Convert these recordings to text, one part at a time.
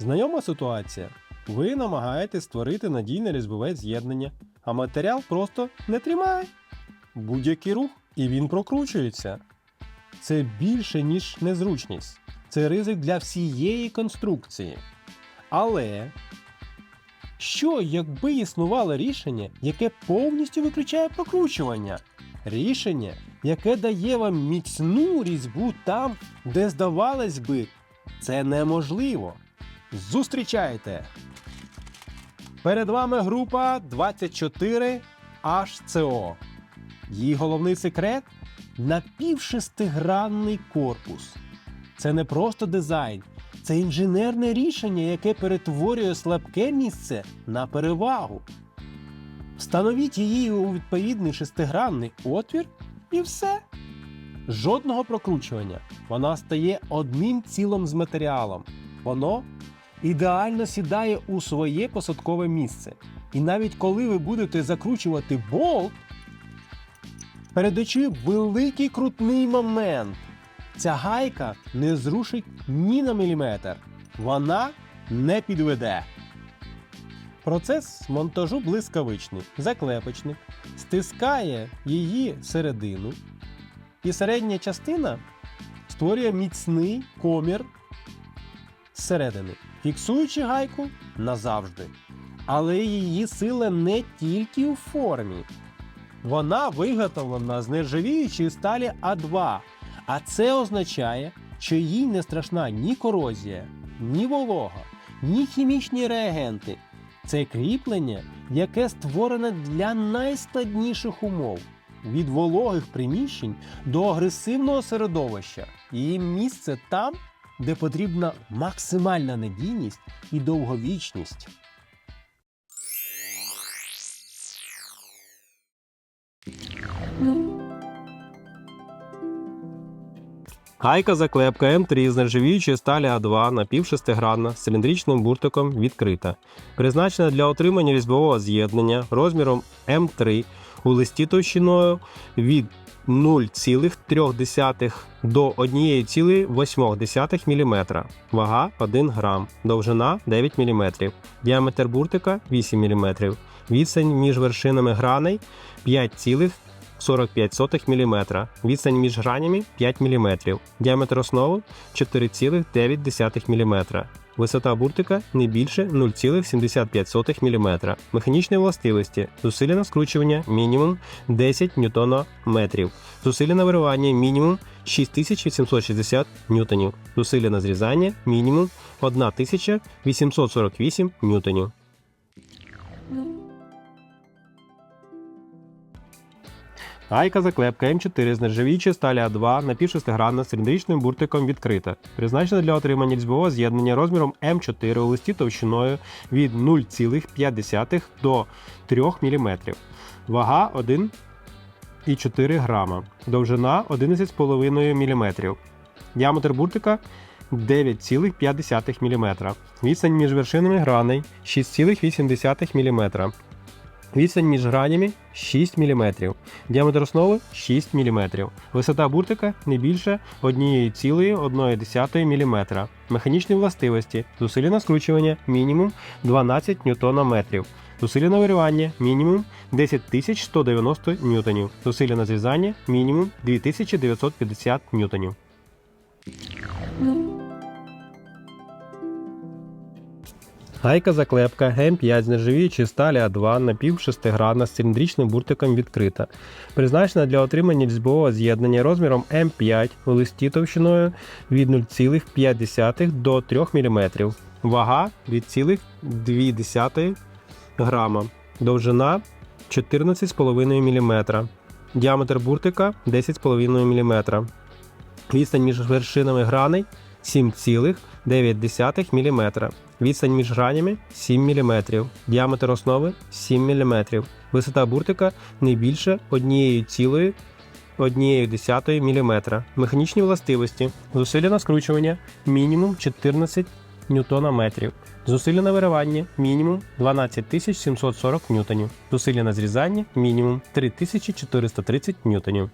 Знайома ситуація. Ви намагаєтесь створити надійне різьбове з'єднання, а матеріал просто не тримає. Будь-який рух, і він прокручується. Це більше, ніж незручність. Це ризик для всієї конструкції. Але що, якби існувало рішення, яке повністю виключає прокручування? Рішення, яке дає вам міцну різьбу там, де здавалось би, це неможливо. Зустрічайте! Перед вами група 24 HCO. Її головний секрет напівшестигранний корпус. Це не просто дизайн, це інженерне рішення, яке перетворює слабке місце на перевагу. Встановіть її у відповідний шестигранний отвір і все. Жодного прокручування. Вона стає одним цілим з матеріалом. Воно ідеально сідає у своє посадкове місце. І навіть коли ви будете закручувати болт, перед великий крутний момент. Ця гайка не зрушить ні на міліметр. Вона не підведе. Процес монтажу блискавичний. Заклепочник стискає її середину, і середня частина створює міцний комір зсередини, фіксуючи гайку назавжди. Але її сила не тільки у формі. Вона виготовлена з нержавіючої сталі А2, а це означає, що їй не страшна ні корозія, ні волога, ні хімічні реагенти. Це кріплення, яке створене для найскладніших умов від вологих приміщень до агресивного середовища. Її місце там, де потрібна максимальна надійність і довговічність. Гайка заклепка М3 з нержавіючої сталі А2 напівшестигранна з циліндричним буртиком відкрита. Призначена для отримання різьбового з'єднання розміром М3 у листі товщиною від 0,3 до 1,8 мм, вага 1 грам, довжина 9 мм, діаметр буртика 8 мм, відстань між вершинами граней 5,45 мм, відстань між гранями 5 мм, діаметр основи 4,9 мм, висота буртика не більше 0,75 мм, механічні властивості, зусилля на скручування мінімум 10 Нм, зусилля на виривання мінімум 6860 ньютонів, зусилля на зрізання мінімум 1848 ньютонів. Гайка заклепка М4 з нержавіючої сталі А2 напівшестигранна з циліндричним буртиком відкрита. Призначена для отримання різьбового з'єднання розміром М4 у листі товщиною від 0,5 до 3 мм. Вага 1,4 грама. Довжина 11,5 мм. Діаметр буртика 9,5 мм. Відстань між вершинами граней 6,8 мм. Відстань між гранями 6 мм. Діаметр основи 6 мм. Висота буртика не більше 1,1 мм. Механічні властивості. Зусилля на скручування мінімум 12 Нм. Зусилля на виривання мінімум 10190 ньютонів. Зусилля на зрізання мінімум 2950 ньютонів. Гайка заклепка М5 з нержавіючої сталі А2 напівшестигранна з циліндричним буртиком відкрита. Призначена для отримання різьбового з'єднання розміром М5 у листі товщиною від 0,5 до 3 мм. Вага 2,2 грама. Довжина 14,5 мм. Діаметр буртика 10,5 мм. Відстань між вершинами граней 7,9 мм. Відстань між гранями 7 мм. Діаметр основи 7 мм. Висота буртика не більше 1,1 мм. Механічні властивості. Зусилля на скручування мінімум 14 Нм. Зусилля на виривання мінімум 12 740 ньютонів. Зусилля на зрізання мінімум 3430 ньютонів.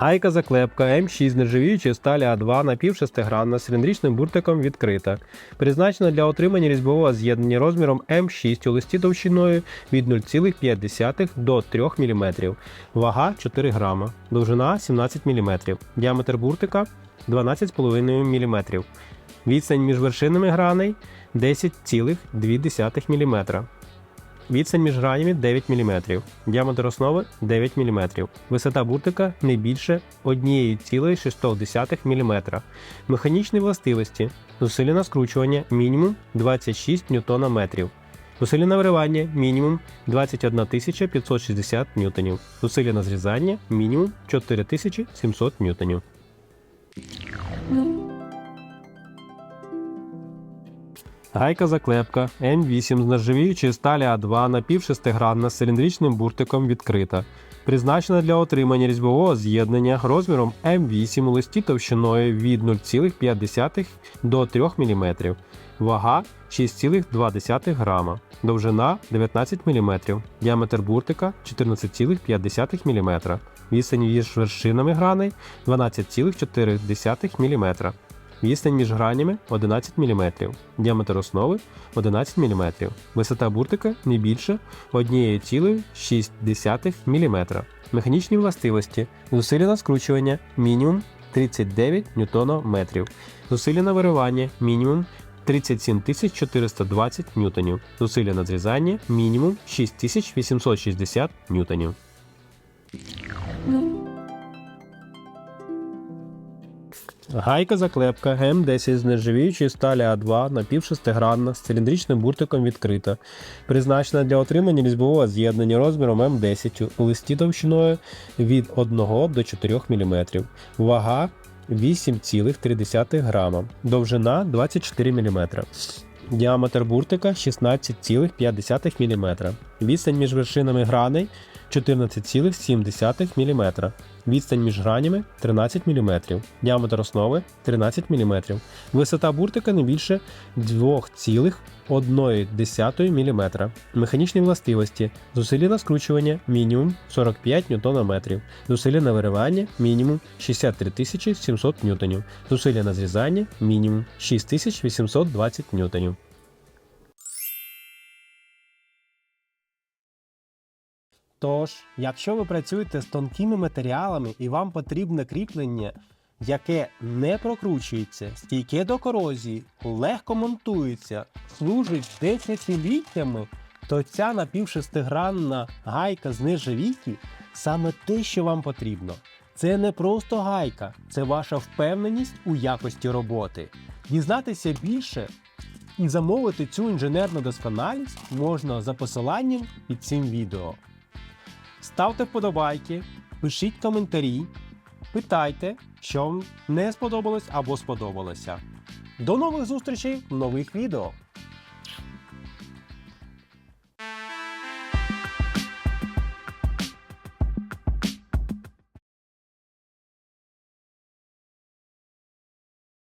Гайка заклепка М6 нержавіючої сталі А2 напівшестигранна з циліндричним буртиком відкрита. Призначена для отримання різьбового з'єднання розміром М6 у листі товщиною від 0,5 до 3 мм. Вага 4 грама. Довжина 17 мм. Діаметр буртика 12,5 мм. Відстань між вершинами граней 10,2 мм. Відстань між гранями 9 мм. Діаметр основи 9 мм. Висота буртика не більше 1,6 мм. Механічні властивості. Зусилля на скручування мінімум 26 Нм. Зусилля на виривання мінімум 21 560 Ньютонів. Зусилля на зрізання мінімум 4700 Ньютонів. Гайка заклепка М8 з нержавіючої сталі А2 напівшестигранна з циліндричним буртиком відкрита. Призначена для отримання різьбового з'єднання розміром М8 у листі товщиною від 0,5 до 3 мм. Вага 6,2 грама. Довжина 19 мм. Діаметр буртика 14,5 мм. Відстань між вершинами граней 12,4 мм. Відстань між гранями 11 мм. Діаметр основи 11 мм. Висота буртика не більше 1,6 мм. Механічні властивості. Зусилля на скручування мінімум 39 Нм. Зусилля на виривання мінімум 37 420 ньютонів. Зусилля на зрізання мінімум 6860 ньютонів. Гайка заклепка М10 з нержавіючої сталі А2 напівшестигранна з циліндричним буртиком відкрита. Призначена для отримання різьбового з'єднання розміром М10 у листі товщиною від 1 до 4 мм. Вага 8,3 грама. Довжина 24 мм. Діаметр буртика 16,5 мм. Відстань між вершинами граней 14,7 мм. Відстань між гранями 13 мм. Діаметр основи 13 мм. Висота буртика не більше 2,1 мм. Механічні властивості. Зусилля на скручування мінімум 45 Нм. Зусилля на виривання мінімум 63 700 Ньютонів. Зусилля на зрізання мінімум 6820 Ньютонів. Тож, якщо ви працюєте з тонкими матеріалами і вам потрібне кріплення, яке не прокручується, стійке до корозії, легко монтується, служить десятиліттями, то ця напівшестигранна гайка з нержавійки саме те, що вам потрібно. Це не просто гайка, це ваша впевненість у якості роботи. Дізнатися більше і замовити цю інженерну досконалість можна за посиланням під цим відео. Ставте вподобайки, пишіть коментарі, питайте, що вам не сподобалось або сподобалося. До нових зустрічей в нових відео!